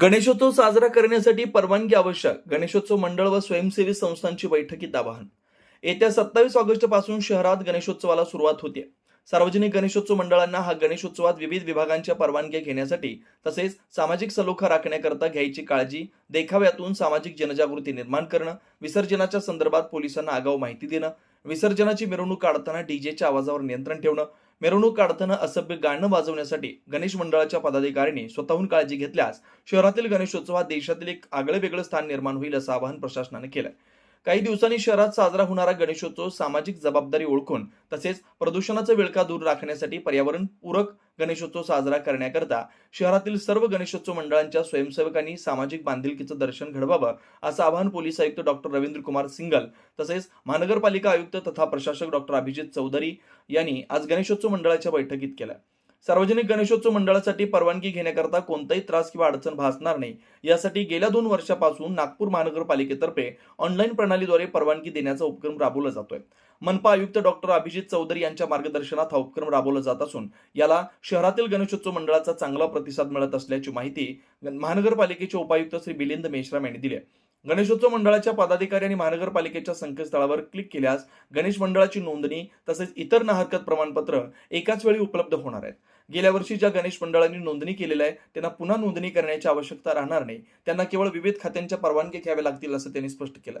गणेशोत्सव साजरा करण्यासाठी परवानगी आवश्यक. गणेशोत्सव मंडळ व स्वयंसेवी संस्थांची बैठकीत आवाहन. येत्या सत्तावीस ऑगस्टपासून शहरात गणेशोत्सवाला सुरुवात होते. सार्वजनिक गणेशोत्सव मंडळांना हा गणेशोत्सवात विविध विभागांच्या परवानग्या घेण्यासाठी तसेच सामाजिक सलोखा राखण्याकरता घ्यायची काळजी देखाव्यातून सामाजिक जनजागृती निर्माण करणं विसर्जनाच्या संदर्भात पोलिसांना आगाऊ माहिती देणं विसर्जनाची मिरवणूक काढताना डीजेच्या आवाजावर नियंत्रण ठेवणं मिरवणूक काढताना असभ्य गाणं वाजवण्यासाठी गणेश मंडळाच्या पदाधिकाऱ्यांनी स्वतःहून काळजी घेतल्यास शहरातील गणेशोत्सवात देशातील एक आगळे वेगळं स्थान निर्माण होईल असं आवाहन प्रशासनाने केलंय. काही दिवसांनी शहरात साजरा होणारा गणेशोत्सव सामाजिक जबाबदारी ओळखून तसेच प्रदूषणाचा विळखा दूर राखण्यासाठी पर्यावरण पूरक गणेशोत्सव साजरा करण्याकरता शहरातील सर्व गणेशोत्सव मंडळांच्या स्वयंसेवकांनी सामाजिक बांधिलकीचं दर्शन घडवावं असं आवाहन पोलीस आयुक्त डॉक्टर रवींद्र कुमार सिंगल तसेच महानगरपालिका आयुक्त तथा प्रशासक डॉक्टर अभिजित चौधरी यांनी आज गणेशोत्सव मंडळाच्या बैठकीत केलं. सार्वजनिक गणेशोत्सव मंडळासाठी परवानगी घेण्याकरता कोणताही त्रास किंवा अडचण भासणार नाही. यासाठी गेल्या दोन वर्षापासून नागपूर महानगरपालिकेतर्फे ऑनलाईन प्रणालीद्वारे परवानगी देण्याचा उपक्रम राबवला जातोय. मनपा आयुक्त डॉक्टर अभिजित चौधरी यांच्या मार्गदर्शनात हा उपक्रम राबवला जात असून याला शहरातील गणेशोत्सव मंडळाचा चांगला प्रतिसाद मिळत असल्याची माहिती महानगरपालिकेचे उपायुक्त श्री मिलिंद मेश्राम यांनी दिली गणेशोत्सव मंडळाच्या पदाधिकारी आणि महानगरपालिकेच्या संकेतस्थळावर क्लिक केल्यास गणेश मंडळाची नोंदणी तसेच इतर नाहरकत प्रमाणपत्र एकाच वेळी उपलब्ध होणार आहेत. गेल्या वर्षी ज्या गणेश मंडळांनी नोंदणी केलेली आहे त्यांना पुन्हा नोंदणी करण्याची आवश्यकता राहणार नाही. त्यांना केवळ विविध खात्यांच्या परवानगी घ्याव्या लागतील असं त्यांनी स्पष्ट केलं